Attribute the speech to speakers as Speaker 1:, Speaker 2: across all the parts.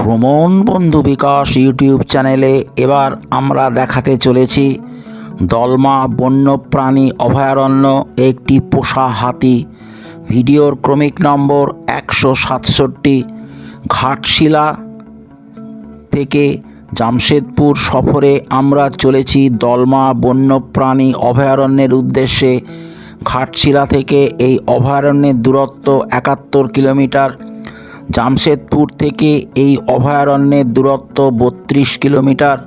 Speaker 1: ভ্রমণ বন্ধু বিকাশ ইউটিউব চ্যানেলে এবার আমরা দেখাতে চলেছি দলমা বন্যপ্রাণী অভয়ারণ্য একটি পোষা হাতি। ভিডিওর ক্রমিক নম্বর একশো সাতষট্টি, ঘাটশিলা থেকে জামশেদপুর সফরে আমরা চলেছি দলমা বন্যপ্রাণী অভয়ারণ্যের উদ্দেশ্যে। ঘাটশিলা থেকে এই অভয়ারণ্যের দূরত্ব একাত্তর কিলোমিটার। জামশেদপুর থেকে এই অভয়ারণ্যের দূরত্ব বত্রিশ কিলোমিটার।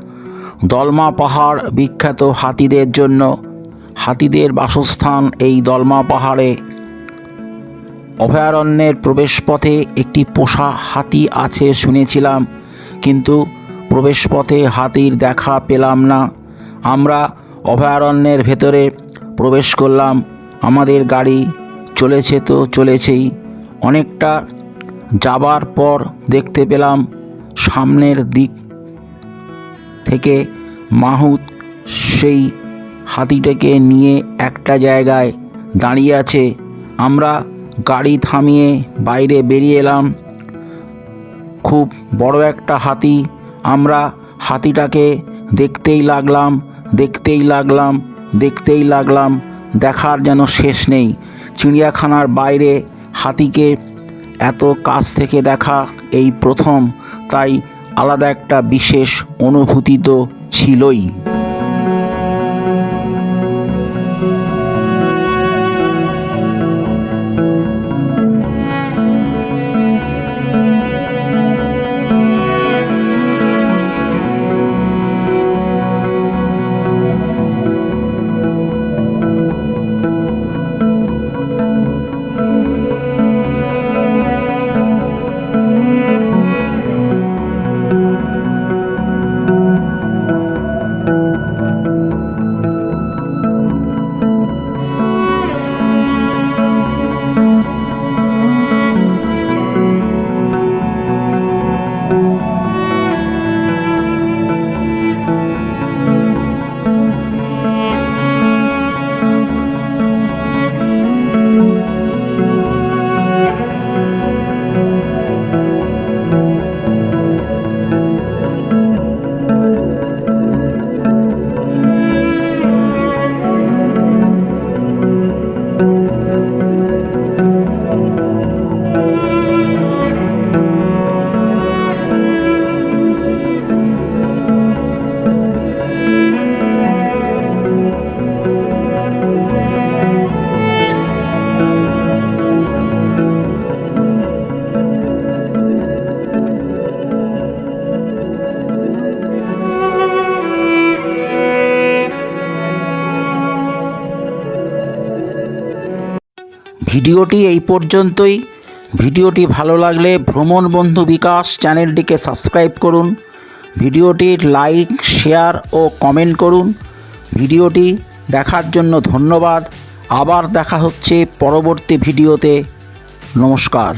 Speaker 1: দলমা পাহাড় বিখ্যাত হাতিদের জন্য। হাতিদের বাসস্থান এই দলমা পাহাড়ে। অভয়ারণ্যের প্রবেশপথে একটি পোষা হাতি আছে শুনেছিলাম, কিন্তু প্রবেশপথে হাতির দেখা পেলাম না। আমরা অভয়ারণ্যের ভেতরে প্রবেশ করলাম। আমাদের গাড়ি চলেছে তো চলেছেই। অনেকটা যাবার পর দেখতে পেলাম সামনের দিক থেকে মাহুত সেই হাতিটাকে নিয়ে একটা জায়গায় দাঁড়িয়ে আছে। আমরা গাড়ি থামিয়ে বাইরে বেরিয়ে এলাম। খুব বড় একটা হাতি। আমরা হাতিটাকে দেখতেই লাগলাম দেখতেই লাগলাম দেখতেই লাগলাম। দেখার যেন শেষ নেই। চিড়িয়াখানার বাইরে হাতিকে এত কাছ থেকে দেখা এই প্রথম তাই আলাদা একটা বিশেষ অনুভূতি তো ছিলই। ভিডিওটি এই পর্যন্তই। ভিডিওটি ভালো লাগলে ভ্রমণ বন্ধু বিকাশ চ্যানেলটিকে সাবস্ক্রাইব করুন। ভিডিওটির লাইক, শেয়ার ও কমেন্ট করুন। ভিডিওটি দেখার জন্য ধন্যবাদ। আবার দেখা হচ্ছে পরবর্তী ভিডিওতে। নমস্কার।